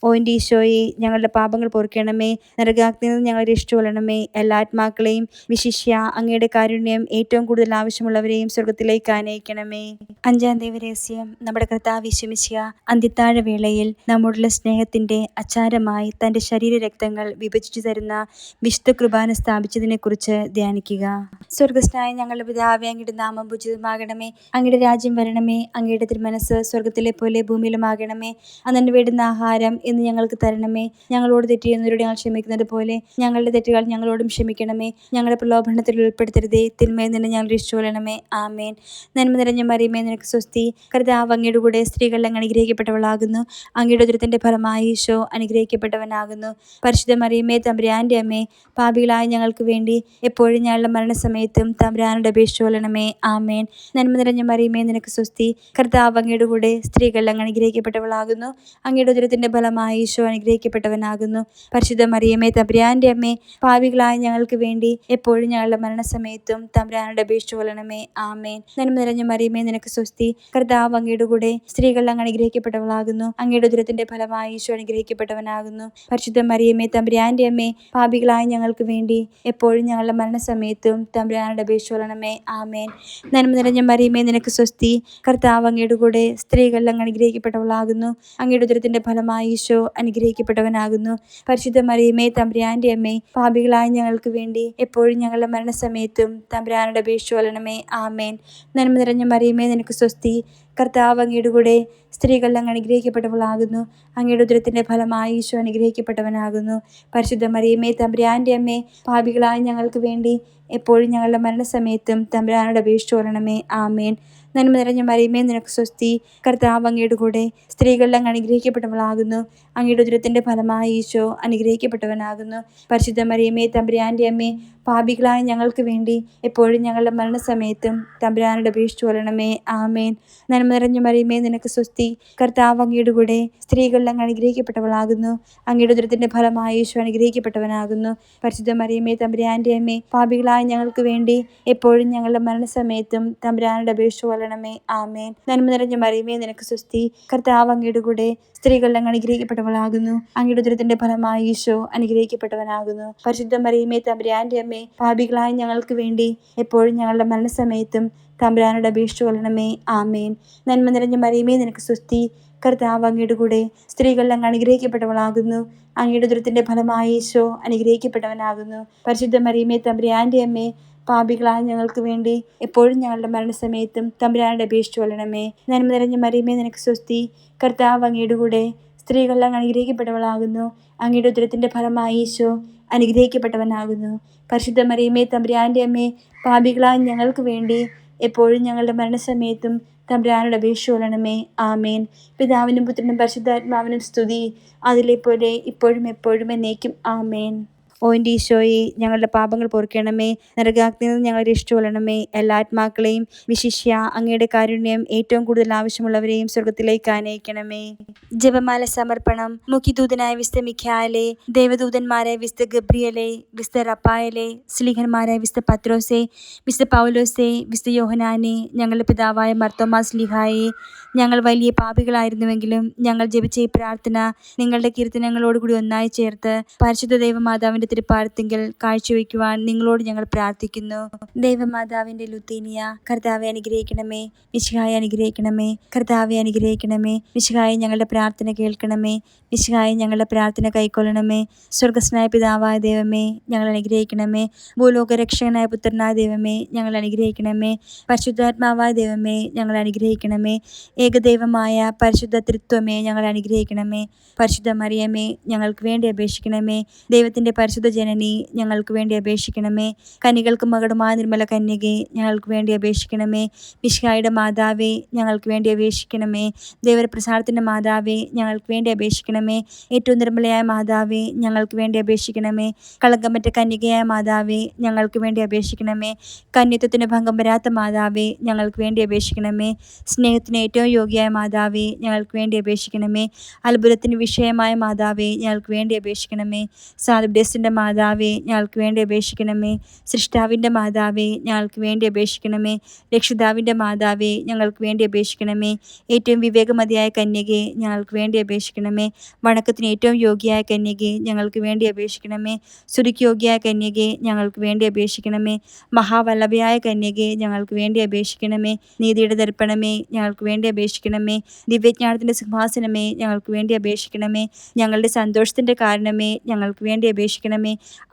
ഓ എന്റെ ഈശോയെ ഞങ്ങളുടെ പാപങ്ങൾ പൊറുക്കണമേ. നരകാഗ്നിയിൽ നിന്ന് ഞങ്ങളെ രക്ഷിച്ചുകൊള്ളണമേ എല്ലാ ആത്മാക്കളെയും വിശിഷ്യ അങ്ങയുടെ കാരുണ്യം ഏറ്റവും കൂടുതൽ ആവശ്യമുള്ളവരെയും സ്വർഗത്തിലേക്ക് ആനയിക്കണമേ. അഞ്ചാം ദൈവരഹസ്യം നമ്മുടെ കർത്താവ് വിശമിച്ച അന്ത്യത്താഴ വേളയിൽ നമ്മോടുള്ള സ്നേഹത്തിന്റെ അച്ചാരമായി തന്റെ ശരീര രക്തങ്ങൾ വിഭജിച്ചു തരുന്ന വിശുദ്ധ കുർബാന സ്ഥാപിച്ചതിനെക്കുറിച്ച് ധ്യാനിക്കുക. സ്വർഗസ്നായ ഞങ്ങളുടെ പിതാവ് അങ്ങയുടെ നാമം ഭുജിതമാകണമേ അങ്ങയുടെ രാജ്യം വരണമേ. അങ്ങയുടെ തിരുമനസ് സ്വർഗത്തിലെ പോലെ ഭൂമിയിലുമാകണമേ. അന്നെ വേണ്ടുന്ന ആഹാരം ഇന്ന് ഞങ്ങൾക്ക് തരണമേ. ഞങ്ങളോട് തെറ്റ് ചെയ്യുന്നവരോട് ഞങ്ങൾ ക്ഷമിക്കുന്നത് പോലെ ഞങ്ങളുടെ തെറ്റുകൾ ഞങ്ങളോടും ക്ഷമിക്കണമേ. ഞങ്ങളുടെ പ്രലോഭനത്തിൽ ഉൾപ്പെടുത്തരുതേ. തിന്മയിൽ നിന്ന് ഞങ്ങൾ രക്ഷിച്ചുകൊള്ളണമേ ആമേൻ. നന്മ നിറഞ്ഞ മറിയമേ നിനക്ക് സ്വസ്തി. കർത്താവ് അങ്ങയുടെ കൂടെ സ്ത്രീകളിൽ അങ്ങ് അനുഗ്രഹിക്കപ്പെട്ടവളാകുന്നു. അങ്ങയുടെ ഉദരത്തിന്റെ ഫലമായി ഈശോ അനുഗ്രഹിക്കപ്പെട്ടവനാകുന്നു. പരിശുദ്ധ മറിയമേ തമ്പുരാന്റെ അമ്മേ പാപികളായ ഞങ്ങൾക്ക് വേണ്ടി എപ്പോഴും ഞങ്ങളുടെ മരണസമയത്തും തമ്പുരാനോട് അപേക്ഷിച്ചുകൊള്ളണമേ ആമേൻ. നന്മ നിറഞ്ഞ മറിയമേ നിനക്ക് സ്വസ്തി. കർത്താവ് അങ്ങയുടെ കൂടെ സ്ത്രീകളിൽ അങ്ങ് അനുഗ്രഹിക്കപ്പെട്ടവളാകുന്നു. അങ്ങയുടെ ഉദരത്തിന്റെ ഫലമായി ഈശോ അനുഗ്രഹിക്കപ്പെട്ടവനാകുന്നു. പരിശുദ്ധ മറിയമേ തമ്പുരാന്റെ അമ്മേ പാപികളായ ഞങ്ങൾക്ക് വേണ്ടി എപ്പോഴും ഞങ്ങളുടെ മരണസമയത്തും തമ്പുരാനോട് അപേക്ഷിച്ചു കൊള്ളണമേ. ആമേൻ. നന്മ നിറഞ്ഞ മറിയമേ നിനക്ക് സ്വസ്തി. കർത്താവ് അങ്ങയുടെ കൂടെ സ്ത്രീകൾ അങ്ങ് അനുഗ്രഹിക്കപ്പെട്ടവളാകുന്നു. അങ്ങയുടെ ഉദരത്തിന്റെ ഫലമായി ഈശോ അനുഗ്രഹിക്കപ്പെട്ടവനാകുന്നു. പരിശുദ്ധ മറിയമേ തമ്പുരാന്റെ അമ്മേ പാപികളായ ഞങ്ങൾക്ക് വേണ്ടി എപ്പോഴും ഞങ്ങളുടെ മരണസമയത്തും തമ്പുരാനോട് അപേക്ഷിച്ചു കൊള്ളണമേ. ആമേൻ. നന്മ നിറഞ്ഞ മറിയമേ നിനക്ക് സ്വസ്തി. കർത്താവ് അങ്ങയുടെ കൂടെ സ്ത്രീകൾ അങ്ങ് അനുഗ്രഹിക്കപ്പെട്ടവളാകുന്നു. അങ്ങയുടെ ഉദരത്തിന്റെ ഫലമായി അനുഗ്രഹിക്കപ്പെട്ടവനാകുന്നു. പരിശുദ്ധ മറിയമേ തമ്പുരാന്റെ അമ്മേ പാപികളായ ഞങ്ങൾക്ക് വേണ്ടി എപ്പോഴും ഞങ്ങളുടെ മരണസമയത്തും തമ്പുരാനോട് അപേക്ഷിച്ചു കൊള്ളണമേ. ആമേൻ. നന്മ നിറഞ്ഞ മറിയമേ നിനക്ക് സ്വസ്തി. കർത്താവ് അങ്ങയുടെ കൂടെ സ്ത്രീകളിൽ അങ്ങ് അനുഗ്രഹിക്കപ്പെട്ടവളാകുന്നു. അങ്ങയുടെ ഉദരത്തിന്റെ ഫലമായി ഈശോ അനുഗ്രഹിക്കപ്പെട്ടവനാകുന്നു. പരിശുദ്ധ മറിയമേ തമ്പുരാന്റെ അമ്മേ പാപികളായ ഞങ്ങൾക്ക് വേണ്ടി എപ്പോഴും ഞങ്ങളുടെ മരണസമയത്തും അപേക്ഷിച്ചു കൊള്ളണമേ. ആമേൻ. നന്മ നിറഞ്ഞ മറിയമേ നിനക്ക് സ്വസ്തി. കർത്താവ് അങ്ങയുടെ കൂടെ സ്ത്രീകളിൽ അങ്ങ് അനുഗ്രഹിക്കപ്പെട്ടവളാകുന്നു. അങ്ങയുടെ ഉദരത്തിന്റെ ഫലമായി ഈശോ അനുഗ്രഹിക്കപ്പെട്ടവനാകുന്നു. പരിശുദ്ധ മറിയമേ തമ്പുരാന്റെ അമ്മേ പാപികളായ ഞങ്ങൾക്ക് വേണ്ടി എപ്പോഴും ഞങ്ങളുടെ മരണസമയത്തും തമ്പുരാനോട് അപേക്ഷിച്ചു കൊള്ളണമേ. ആമേൻ. നന്മ നിറഞ്ഞ മറിയമേ നിനക്ക് സ്വസ്തി. കർത്താവ് അങ്ങയുടെ കൂടെ സ്ത്രീകളിൽ അങ്ങ് അനുഗ്രഹിക്കപ്പെട്ടവളാകുന്നു. അങ്ങയുടെ ഉദരത്തിന്റെ ഫലമായി ഈശോ അനുഗ്രഹിക്കപ്പെട്ടവനാകുന്നു. പരിശുദ്ധ മറിയമേ തമ്പുരാന്റെ അമ്മേ പാപികളായ ഞങ്ങൾക്ക് വേണ്ടി എപ്പോഴും ഞങ്ങളുടെ മരണസമയത്തും തമ്പുരാനോട് അപേക്ഷിച്ചു കൊള്ളണമേ. ആമേൻ. നന്മ നിറഞ്ഞ മറിയമേ നിനക്ക് സ്വസ്തി. കർത്താവ് അങ്ങയുടെ കൂടെ സ്ത്രീകളിൽ അങ്ങ് അനുഗ്രഹിക്കപ്പെട്ടവളാകുന്നു. അങ്ങയുടെ ഉദരത്തിന്റെ ഫലമായി ഈശോ അനുഗ്രഹിക്കപ്പെട്ടവനാകുന്നു. പരിശുദ്ധ മറിയമേ തമ്പുരാന്റെ അമ്മേ പാപികളായ ഞങ്ങൾക്ക് വേണ്ടി എപ്പോഴും ഞങ്ങളുടെ മരണസമയത്തും തമ്പുരാനോട് അപേക്ഷിച്ചു കൊള്ളണമേ. ആമേൻ. നന്മ നിറഞ്ഞ മറിയമേ നിനക്ക് സ്വസ്തി കർത്താവ് അങ്ങയുടെ കൂടെ സ്ത്രീകളിൽ അങ്ങ് അനുഗ്രഹിക്കപ്പെട്ടവളാകുന്നു. അങ്ങയുടെ ദുരത്തിന്റെ ഫലമായി ഈശോ അനുഗ്രഹിക്കപ്പെട്ടവനാകുന്നു. പരിശുദ്ധ മറിയമേ തമ്പുരാന്റെ അമ്മേ പാപികളായ ഞങ്ങൾക്ക് വേണ്ടി എപ്പോഴും ഞങ്ങളുടെ മരണസമയത്തും തമ്പുരാനെ അപേക്ഷിച്ചു കൊള്ളണമേ. നന്മ നിറഞ്ഞ മറിയമേ നിനക്ക് സ്വസ്തി. കർത്താവ് അങ്ങയുടെ കൂടെ സ്ത്രീകളെല്ലാം അനുഗ്രഹിക്കപ്പെട്ടവളാകുന്നു. അങ്ങയുടെ ഉദരത്തിന്റെ ഫലമായി ഈശോ അനുഗ്രഹിക്കപ്പെട്ടവനാകുന്നു. പരിശുദ്ധ മറിയമേ തമ്പുരാന്റെ അമ്മേ പാപികളായ ഞങ്ങൾക്ക് വേണ്ടി എപ്പോഴും ഞങ്ങളുടെ മരണസമയത്തും തമ്പുരാനോട് അപേക്ഷിച്ചു കൊള്ളണമേ. ആമേൻ. പിതാവിനും പുത്രനും പരിശുദ്ധാത്മാവിനും സ്തുതി. അതിലെ പോലെ ഇപ്പോഴും എപ്പോഴും എന്നേക്കും ആമേൻ. ഓ എന്റെ ഈശോയെ ഞങ്ങളുടെ പാപങ്ങൾ പൊറുക്കണമേ. നരകാഗ്നിയിൽ നിന്ന് ഞങ്ങളെ രക്ഷിച്ചുകൊള്ളണമേ. എല്ലാ ആത്മാക്കളെയും വിശിഷ്യ അങ്ങയുടെ കാരുണ്യം ഏറ്റവും കൂടുതൽ ആവശ്യമുള്ളവരെയും സ്വർഗത്തിലേക്ക് ആനയിക്കണമേ. ജപമാല സമർപ്പണം മുഖ്യദൂതനായ വിസ്ത മിഖ്യാലെ ദേവദൂതന്മാരെ വിസ്ത ഗബ്രിയലെ വിസ്ത റപ്പായലെ സ്ലിഹന്മാരായ വിസ്ത പത്രോസെ വിസ്ത പൗലോസെ വിസ്ത യോഹനാനെ ഞങ്ങളുടെ പിതാവായ മർത്തോമാ സ്ലിഹായെ ഞങ്ങൾ വലിയ പാപികളായിരുന്നുവെങ്കിലും ഞങ്ങൾ ജപിച്ച ഈ പ്രാർത്ഥന നിങ്ങളുടെ കീർത്തനങ്ങളോടുകൂടി ഒന്നായി ചേർത്ത് പരിശുദ്ധ ദൈവമാതാവിന്റെ തിരുപ്പാരത്തിങ്കൽ കാഴ്ചവെക്കുവാൻ നിങ്ങളോട് ഞങ്ങൾ പ്രാർത്ഥിക്കുന്നു. ദൈവമാതാവിന്റെ ലുത്തീനിയ കർത്താവെ അനുഗ്രഹിക്കണമേ. വിശുഹായ അനുഗ്രഹിക്കണമേ. കർത്താവെ അനുഗ്രഹിക്കണമേ. വിശുഹായ ഞങ്ങളുടെ പ്രാർത്ഥന കേൾക്കണമേ. വിശുഹായ ഞങ്ങളുടെ പ്രാർത്ഥന കൈക്കൊള്ളണമേ. സ്വർഗസ്നായ പിതാവായ ദൈവമേ ഞങ്ങൾ അനുഗ്രഹിക്കണമേ. ഭൂലോകരക്ഷകനായ പുത്രനായ ദൈവമേ ഞങ്ങൾ അനുഗ്രഹിക്കണമേ. പരിശുദ്ധാത്മാവായ ദൈവമേ ഞങ്ങൾ അനുഗ്രഹിക്കണമേ. ഏകദൈവമായ പരിശുദ്ധ തൃത്വമേ ഞങ്ങൾ അനുഗ്രഹിക്കണമേ. പരിശുദ്ധ മറിയമേ ഞങ്ങൾക്ക് വേണ്ടി അപേക്ഷിക്കണമേ. ദൈവത്തിന്റെ പരിശുദ്ധ ജനനി ഞങ്ങൾക്ക് വേണ്ടി അപേക്ഷിക്കണമേ. കനികൾക്ക് മകടുമായ നിർമ്മല കന്യകെ ഞങ്ങൾക്ക് വേണ്ടി അപേക്ഷിക്കണമേ. മിഷ്കായുടെ മാതാവേ ഞങ്ങൾക്ക് വേണ്ടി അപേക്ഷിക്കണമേ. ദേവരപ്രസാദത്തിന്റെ മാതാവേ ഞങ്ങൾക്ക് വേണ്ടി അപേക്ഷിക്കണമേ. ഏറ്റവും നിർമ്മലയായ മാതാവേ ഞങ്ങൾക്ക് വേണ്ടി അപേക്ഷിക്കണമേ. കളങ്കമറ്റ കന്യകയായ മാതാവേ ഞങ്ങൾക്ക് വേണ്ടി അപേക്ഷിക്കണമേ. കന്യത്വത്തിന് ഭംഗം വരാത്ത മാതാവേ ഞങ്ങൾക്ക് വേണ്ടി അപേക്ഷിക്കണമേ. സ്നേഹത്തിന് ഏറ്റവും യോഗ്യയായ മാതാവേ ഞങ്ങൾക്ക് വേണ്ടി അപേക്ഷിക്കണമേ. അത്ഭുതത്തിന് വിഷയമായ മാതാവേ ഞങ്ങൾക്ക് വേണ്ടി അപേക്ഷിക്കണമേ. സാദുഡേസിന്റെ മാതാവേ ഞങ്ങൾക്ക് വേണ്ടി അപേക്ഷിക്കണമേ സൃഷ്ടാവിന്റെ മാതാവേ ഞങ്ങൾക്ക് വേണ്ടി അപേക്ഷിക്കണമേ രക്ഷിതാവിന്റെ മാതാവേ ഞങ്ങൾക്ക് വേണ്ടി അപേക്ഷിക്കണമേ ഏറ്റവും വിവേകമതിയായ കന്യകെ ഞങ്ങൾക്ക് വേണ്ടി അപേക്ഷിക്കണമേ വണക്കത്തിന് ഏറ്റവും യോഗ്യയായ കന്യകെ ഞങ്ങൾക്ക് വേണ്ടി അപേക്ഷിക്കണമേ സുരുക്ക് യോഗ്യയായ കന്യകെ ഞങ്ങൾക്ക് വേണ്ടി അപേക്ഷിക്കണമേ മഹാവല്ലഭയായ കന്യകെ ഞങ്ങൾക്ക് വേണ്ടി അപേക്ഷിക്കണമേ നീതിയുടെ ദർപ്പണമേ ഞങ്ങൾക്ക് വേണ്ടി അപേക്ഷിക്കണമേ ദിവ്യജ്ഞാനത്തിന്റെ സിംഹാസനമേ ഞങ്ങൾക്ക് വേണ്ടി അപേക്ഷിക്കണമേ ഞങ്ങളുടെ സന്തോഷത്തിന്റെ കാരണമേ ഞങ്ങൾക്ക് വേണ്ടി അപേക്ഷിക്കണമേ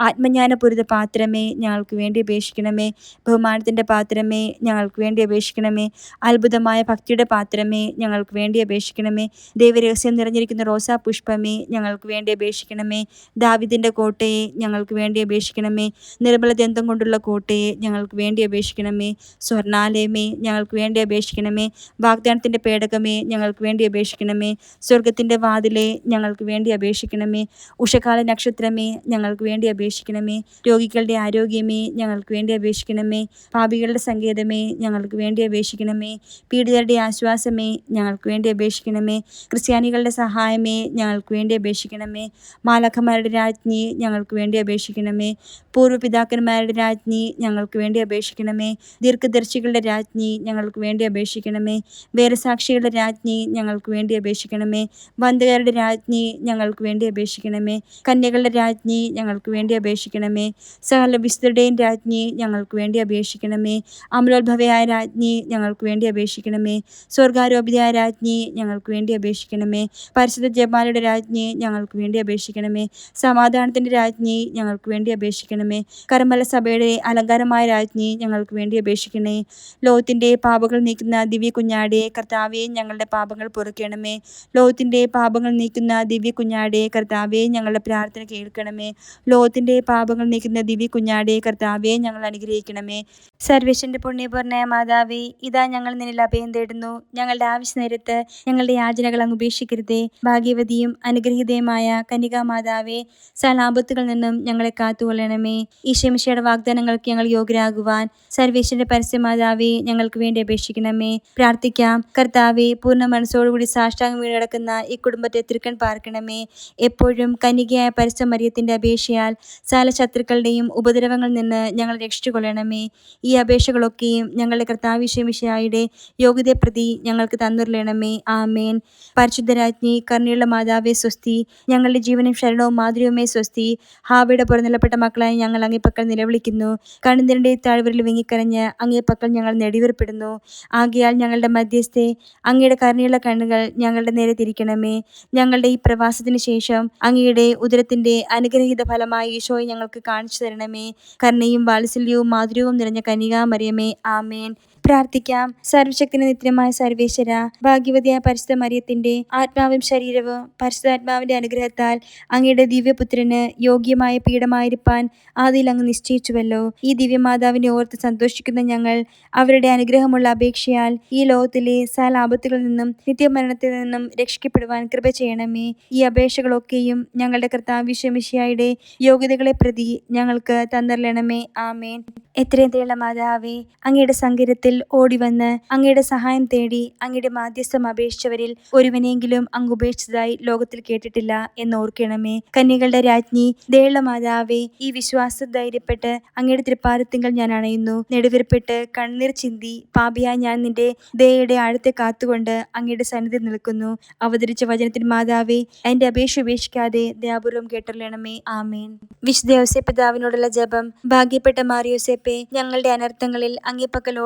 ആത്മജ്ഞാനപൂരിത പാത്രമേ ഞങ്ങൾക്ക് വേണ്ടി അപേക്ഷിക്കണമേ. ബഹുമാനത്തിന്റെ പാത്രമേ ഞങ്ങൾക്ക് വേണ്ടി അപേക്ഷിക്കണമേ. അത്ഭുതമായ ഭക്തിയുടെ പാത്രമേ ഞങ്ങൾക്ക് വേണ്ടി അപേക്ഷിക്കണമേ. ദൈവരഹസ്യം നിറഞ്ഞിരിക്കുന്ന റോസാ പുഷ്പമേ ഞങ്ങൾക്ക് വേണ്ടി അപേക്ഷിക്കണമേ. ദാവിദിന്റെ കോട്ടയെ ഞങ്ങൾക്ക് വേണ്ടി അപേക്ഷിക്കണമേ. നിർമ്മല ദന്തം കൊണ്ടുള്ള കോട്ടയെ ഞങ്ങൾക്ക് വേണ്ടി അപേക്ഷിക്കണമേ. സ്വർണാലയമേ ഞങ്ങൾക്ക് വേണ്ടി അപേക്ഷിക്കണമേ. വാഗ്ദാനത്തിന്റെ പേടകമേ ഞങ്ങൾക്ക് വേണ്ടി അപേക്ഷിക്കണമേ. സ്വർഗത്തിന്റെ വാതിലെ ഞങ്ങൾക്ക് വേണ്ടി അപേക്ഷിക്കണമേ. ഉഷകാല നക്ഷത്രമേ ഞങ്ങൾക്ക് വേണ്ടി അപേക്ഷിക്കണമേ രോഗികളുടെ ആരോഗ്യമേ ഞങ്ങൾക്ക് വേണ്ടി അപേക്ഷിക്കണമേ പാപികളുടെ സങ്കേതമേ ഞങ്ങൾക്ക് വേണ്ടി അപേക്ഷിക്കണമേ പീഡിതരുടെ ആശ്വാസമേ ഞങ്ങൾക്ക് വേണ്ടി അപേക്ഷിക്കണമേ ക്രിസ്ത്യാനികളുടെ സഹായമേ ഞങ്ങൾക്ക് വേണ്ടി അപേക്ഷിക്കണമേ മാലഖമാരുടെ രാജ്ഞി ഞങ്ങൾക്ക് വേണ്ടി അപേക്ഷിക്കണമേ പൂർവപിതാക്കന്മാരുടെ രാജ്ഞി ഞങ്ങൾക്ക് വേണ്ടി അപേക്ഷിക്കണമേ ദീർഘദർശികളുടെ രാജ്ഞി ഞങ്ങൾക്ക് വേണ്ടി അപേക്ഷിക്കണമേ വേരസാക്ഷികളുടെ രാജ്ഞി ഞങ്ങൾക്ക് വേണ്ടി അപേക്ഷിക്കണമേ ബന്ധുകാരുടെ രാജ്ഞി ഞങ്ങൾക്ക് വേണ്ടി അപേക്ഷിക്കണമേ കന്യകളുടെ രാജ്ഞി ഞങ്ങൾക്ക് വേണ്ടി അപേക്ഷിക്കണമേ. സകല വിശുദ്ധരുടെയും രാജ്ഞി ഞങ്ങൾക്ക് വേണ്ടി അപേക്ഷിക്കണമേ. അമലോത്ഭവയായ രാജ്ഞി ഞങ്ങൾക്ക് വേണ്ടി അപേക്ഷിക്കണമേ. സ്വർഗാരോപിതയായ രാജ്ഞി ഞങ്ങൾക്ക് വേണ്ടി അപേക്ഷിക്കണമേ. പരിശുദ്ധ ജപാലയുടെ രാജ്ഞി ഞങ്ങൾക്ക് വേണ്ടി അപേക്ഷിക്കണമേ. സമാധാനത്തിന്റെ രാജ്ഞി ഞങ്ങൾക്ക് വേണ്ടി അപേക്ഷിക്കണമേ. കർമ്മല സഭയുടെ അലങ്കാരമായ രാജ്ഞി ഞങ്ങൾക്ക് വേണ്ടി അപേക്ഷിക്കണേ ലോകത്തിന്റെ പാപങ്ങൾ നീക്കുന്ന ദിവ്യ കുഞ്ഞാടെ കർത്താവെ ഞങ്ങളുടെ പാപങ്ങൾ പൊറുക്കണമേ. ലോകത്തിന്റെ പാപങ്ങൾ നീക്കുന്ന ദിവ്യ കുഞ്ഞാടെ കർത്താവെ ഞങ്ങളുടെ പ്രാർത്ഥന കേൾക്കണമേ. ലോകത്തിന്റെ പാപങ്ങൾ നീക്കുന്ന ദിവ്യ കുഞ്ഞാടെ കർത്താവെ ഞങ്ങൾ അനുഗ്രഹിക്കണമേ. സർവേശ്വരന്റെ പുണ്യപൂർണയ മാതാവേ ഇതാ ഞങ്ങൾ നിന്നിൽ അഭയം തേടുന്നു. ഞങ്ങളുടെ ആവശ്യ നേരത്ത് ഞങ്ങളുടെ യാചനകൾ അങ്ങ് ഉപേക്ഷിക്കരുതേ. ഭാഗ്യവതിയും അനുഗ്രഹീതയുമായ കനികാ മാതാവേ സലാപത്തുകളിൽ നിന്നും ഞങ്ങളെ കാത്തുകൊള്ളണമേ. ഈശമിഷയുടെ വാഗ്ദാനങ്ങൾക്ക് ഞങ്ങൾ യോഗ്യരാകുവാൻ സർവേശ്വരന്റെ പരസ്യമാതാവേ ഞങ്ങൾക്ക് വേണ്ടി അപേക്ഷിക്കണമേ. പ്രാർത്ഥിക്കാം. കർത്താവെ പൂർണ മനസ്സോടുകൂടി സാഷ്ടാംഗം വീണടക്കുന്ന ഈ കുടുംബത്തെ തൃക്കൺ പാർക്കണമേ. എപ്പോഴും കനികയായ പരസ്യമറിയത്തിന്റെ അപേക്ഷയാൽ സകല ശത്രുക്കളുടെയും ഉപദ്രവങ്ങളിൽ നിന്ന് ഞങ്ങൾ രക്ഷിച്ചുകൊള്ളണമേ. ഈ അപേക്ഷകളൊക്കെയും ഞങ്ങളുടെ കർത്താവിഷമിഷയായുടെ യോഗ്യതയെ പ്രതി ഞങ്ങൾക്ക് തന്നുരുളണമേ ആമേൻ. പരിശുദ്ധരാജ്ഞി കർണിയുള്ള മാതാവേ സ്വസ്തി ഞങ്ങളുടെ ജീവനും ശരണവും മാതൃവുമേ സ്വസ്തി ഹാവിയുടെ പുറനിലപ്പെട്ട മക്കളായി ഞങ്ങൾ അങ്ങേപ്പക്കൽ നിലവിളിക്കുന്നു. കണിന്തിരന്റെ താഴ്വരിൽ വിങ്ങിക്കരഞ്ഞ് അങ്ങേപ്പക്കൽ ഞങ്ങൾ നെടിവേർപ്പെടുന്നു. ആകെയാൽ ഞങ്ങളുടെ മധ്യസ്ഥെ അങ്ങയുടെ കരുണയുള്ള കണ്ണുകൾ ഞങ്ങളുടെ നേരെ തിരിക്കണമേ. ഞങ്ങളുടെ ഈ പ്രവാസത്തിന് ശേഷം അങ്ങയുടെ ഉദരത്തിന്റെ അനുഗ്രഹീത ഫലമായി ഈശോയെ ഞങ്ങൾക്ക് കാണിച്ചു തരണമേ. കരുണയും വാത്സല്യവും മാധുര്യവും നിറഞ്ഞ കന്യകാമറിയമേ ആമേൻ. പ്രാർത്ഥിക്കാം. സർവശക്തിന് നിത്യമായ സർവേശ്വര ഭാഗ്യവതിയായ പരിശുദ്ധ മറിയത്തിന്റെ ആത്മാവും ശരീരവും പരിശുദ്ധാത്മാവിന്റെ അനുഗ്രഹത്താൽ അങ്ങയുടെ ദിവ്യപുത്രന് യോഗ്യമായ പീഠമായിരിക്കാൻ ആദ്യയിൽ അങ്ങ് നിശ്ചയിച്ചുവല്ലോ. ഈ ദിവ്യമാതാവിനെ ഓർത്ത് സന്തോഷിക്കുന്ന ഞങ്ങൾ അവരുടെ അനുഗ്രഹമുള്ള അപേക്ഷയാൽ ഈ ലോകത്തിലെ സലാപത്തുകളിൽ നിന്നും നിത്യമരണത്തിൽ നിന്നും രക്ഷിക്കപ്പെടുവാൻ കൃപ ചെയ്യണമേ. ഈ അപേക്ഷകളൊക്കെയും ഞങ്ങളുടെ കർത്താവിശ്വമിഷയായുടെ യോഗ്യതകളെ പ്രതി ഞങ്ങൾക്ക് തന്നറിയണമേ ആമേൻ. എത്രയും തേള മാതാവേ അങ്ങയുടെ സങ്കരത്തിൽ ഓടിവന്ന് അങ്ങയുടെ സഹായം തേടി അങ്ങയുടെ മാധ്യസ്ഥം അപേക്ഷിച്ചവരിൽ ഒരുവനെങ്കിലും അങ്ങ് ഉപേക്ഷിച്ചതായി ലോകത്തിൽ കേട്ടിട്ടില്ല എന്ന് ഓർക്കണമേ കന്യകളുടെ രാജ്ഞി ദേള മാതാവേ ഈ വിശ്വാസ ധൈര്യപ്പെട്ട് അങ്ങയുടെ തൃപ്പാദത്തിങ്കൽ ഞാൻ അണയുന്നു. നെടുവിർപ്പെട്ട് കണ്ണീർ ചിന്തി പാപിയായി ഞാൻ നിന്റെ ദയയുടെ ആഴത്തെ കാത്തുകൊണ്ട് അങ്ങയുടെ സന്നിധി നിൽക്കുന്നു. അവതരിച്ച വചനത്തിൽ മാതാവേ എന്റെ അപേക്ഷ ഉപേക്ഷിക്കാതെ ദയാപൂർവം കേട്ടറിയണമേ. ആമേൻ. വിശുദ്ധ യോസേപ്പ് പിതാവിനോടുള്ള ജപം. ഭാഗ്യപ്പെട്ട മാറിയോസേപ്പെ ഞങ്ങളുടെ അനർത്ഥങ്ങളിൽ അങ്ങേ പക്കൽ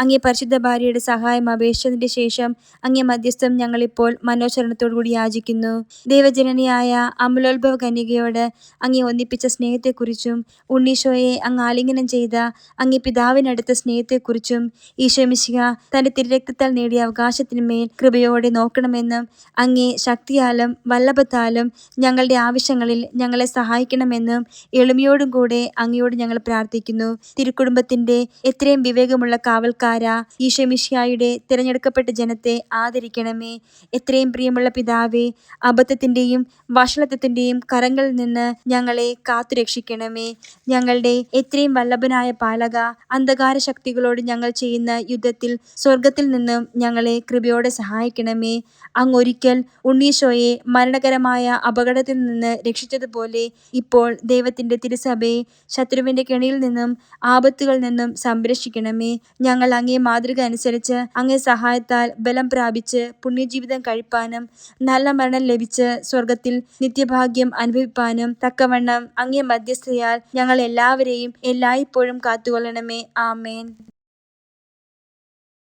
അങ്ങേ പരിശുദ്ധ ഭാര്യയുടെ സഹായം അപേക്ഷിച്ചതിന്റെ ശേഷം അങ്ങേ മധ്യസ്ഥം ഞങ്ങളിപ്പോൾ മനോചരണത്തോടുകൂടി യാചിക്കുന്നു. ദൈവജനനിയായ അമലോത്ഭവ കന്യകയോട് അങ്ങേ ഒന്നിപ്പിച്ച സ്നേഹത്തെക്കുറിച്ചും ഉണ്ണീശോയെ അങ്ങ് ആലിംഗനം ചെയ്ത അങ്ങേ പിതാവിനടുത്ത സ്നേഹത്തെക്കുറിച്ചും ഈശോമിശിക തന്റെ തിരരക്തത്താൽ നേടിയ അവകാശത്തിന്മേൽ കൃപയോടെ നോക്കണമെന്നും അങ്ങേ ശക്തിയാലും വല്ലഭത്താലും ഞങ്ങളുടെ ആവശ്യങ്ങളിൽ ഞങ്ങളെ സഹായിക്കണമെന്നും എളിമയോടും കൂടെ അങ്ങയോട് ഞങ്ങൾ പ്രാർത്ഥിക്കുന്നു. തിരുക്കുടുംബത്തിന്റെ എത്രയും വിവേകമുള്ള കാവൽക്കാര ഈശമിഷ്യായുടെ തിരഞ്ഞെടുക്കപ്പെട്ട ജനത്തെ ആദരിക്കണമേ. എത്രയും പ്രിയമുള്ള പിതാവേ അബദ്ധത്തിന്റെയും വഷളത്വത്തിന്റെയും കരങ്ങളിൽ നിന്ന് ഞങ്ങളെ കാത്തുരക്ഷിക്കണമേ. ഞങ്ങളുടെ എത്രയും വല്ലഭനായ പാലക അന്ധകാര ശക്തികളോട് ഞങ്ങൾ ചെയ്യുന്ന യുദ്ധത്തിൽ സ്വർഗത്തിൽ നിന്നും ഞങ്ങളെ കൃപയോടെ സഹായിക്കണമേ. അങ്ങൊരിക്കൽ ഉണ്ണീശോയെ മരണകരമായ അപകടത്തിൽ നിന്ന് രക്ഷിച്ചതുപോലെ ഇപ്പോൾ ദൈവത്തിന്റെ തിരുസഭയെ ശത്രുവിന്റെ കെണിയിൽ നിന്നും ആപത്തുകളിൽ നിന്നും സംരക്ഷിക്കണമേ. ഞങ്ങൾ അങ്ങേ മാതൃക അനുസരിച്ച് അങ്ങേ സഹായത്താൽ ബലം പ്രാപിച്ച് പുണ്യജീവിതം കഴിപ്പാനും നല്ല മരണം ലഭിച്ച് സ്വർഗത്തിൽ നിത്യഭാഗ്യം അനുഭവിപ്പാനും തക്കവണ്ണം അങ്ങേ മധ്യസ്ഥയാൽ ഞങ്ങൾ എല്ലാവരെയും എല്ലായ്പ്പോഴും കാത്തുകൊള്ളണമേ. ആമേൻ.